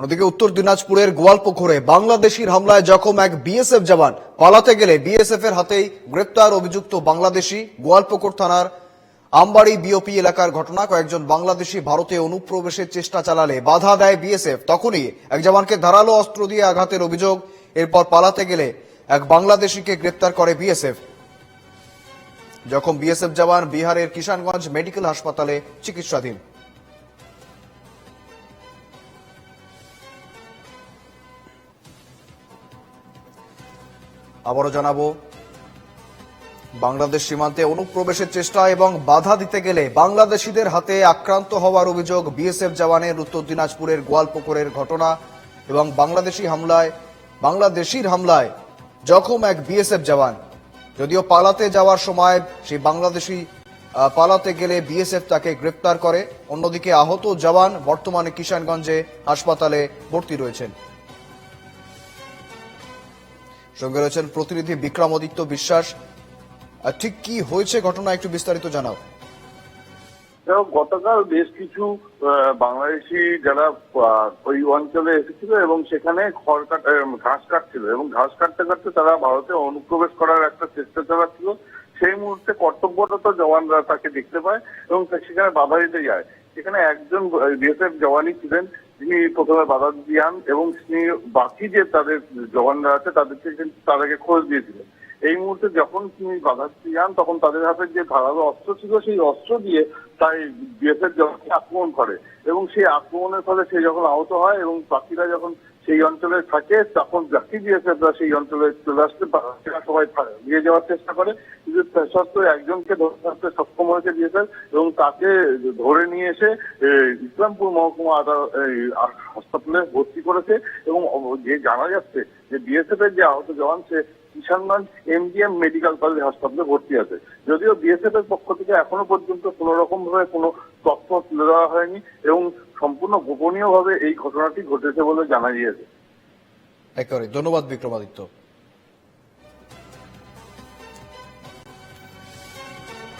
অন্যদিকে উত্তর দিনাজপুরের গোয়ালপুকুরে বাংলাদেশির হামলায় জখম এক বিএসএফ জওয়ান। পালাতে গেলে বিএসএফ এর হাতেই গ্রেপ্তার অভিযুক্ত বাংলাদেশি গোয়ালপুকুর থানার আমবাড়ি বিওপি এলাকার ঘটনা। কয়েকজন বাংলাদেশি ভারতে অনুপ্রবেশের চেষ্টা চালালে বাধা দেয় বিএসএফ। তখনই এক জওয়ানকে ধারালো অস্ত্র দিয়ে আঘাতের অভিযোগ। এরপর পালাতে গেলে এক বাংলাদেশিকে গ্রেপ্তার করে বিএসএফ। যখন বিএসএফ জওয়ান বিহারের কিষানগঞ্জ মেডিকেল হাসপাতালে চিকিৎসাধীন। আবারও জানাব, বাংলাদেশ সীমান্তে অনুপ্রবেশের চেষ্টা এবং বাধা দিতে গেলে বাংলাদেশিদের হাতে আক্রান্ত হওয়ার অভিযোগ বিএসএফ জওয়ানের উত্তর দিনাজপুরের গোয়ালপুকুরের ঘটনা এবং বাংলাদেশি হামলায়, বাংলাদেশির হামলায় জখম এক বিএসএফ জওয়ান। যদিও পালাতে যাওয়ার সময় সেই বাংলাদেশি পালাতে গেলে বিএসএফ তাকে গ্রেপ্তার করে। অন্যদিকে আহত জওয়ান বর্তমানে কিষানগঞ্জে হাসপাতালে ভর্তি রয়েছেন। সঙ্গে রয়েছেন প্রতিনিধি বিক্রমাদিত্য বিশ্বাস। ঠিক কি হয়েছে ঘটনা একটু বিস্তারিত জানাও। গতকাল বেশ কিছু বাংলাদেশি যারা ওই অঞ্চলে এসেছিল এবং সেখানে খড় কাট ঘাস কাটছিল এবং ঘাস কাটতে কাটতে তারা ভারতে অনুপ্রবেশ করার একটা চেষ্টা চালাচ্ছিল। সেই মুহূর্তে কর্তব্যরত জওয়ানরা তাকে দেখতে পায় এবং সেখানে বাধা দিতে যায়। সেখানে একজন বিএসএফ জওয়ানই ছিলেন। যিনি প্রথমে বাধা দিয়ান এবং তিনি বাকি যে তাদের জওয়ানরা আছে, তাদেরকে কিন্তু তাদেরকে খোঁজ দিয়েছিলেন। এই মুহূর্তে যখন তিনি বাধা যান তখন তাদের হাতে যে ধারালো অস্ত্র ছিল, সেই অস্ত্র দিয়ে তাই বিএসএফ জওয়ানকে আক্রমণ করে। এবং সেই আক্রমণের ফলে সে যখন আহত হয় এবং বাকিরা যখন সেই অঞ্চলে থাকে, তখন যাকে দিয়েছে তারা সেই অঞ্চলে চলে আসতে সবাই নিয়ে যাওয়ার চেষ্টা করে। কিন্তু সত্ত্বেও একজনকে ধরে থাকতে সক্ষম হয়েছে দিয়েছেন এবং তাকে ধরে নিয়ে এসে ইসলামপুর মহকুমা আদালত- হাসপাতালে ভর্তি করেছে এবং যে জানা যাচ্ছে যে বিএসএফ এর যে আহত জওয়ান সে কিষানগঞ্জ এমজিএম মেডিকেল কলেজ হাসপাতালে ভর্তি আছে। যদিও বিএসএফ এর পক্ষ থেকে এখনও পর্যন্ত কোনো রকম ভাবে কোন তথ্য তুলে দেওয়া হয়নি এবং সম্পূর্ণ গোপনীয় ভাবে এই ঘটনাটি ঘটেছে বলে জানা গিয়েছে। একেবারে। ধন্যবাদ বিক্রমাদিত্য।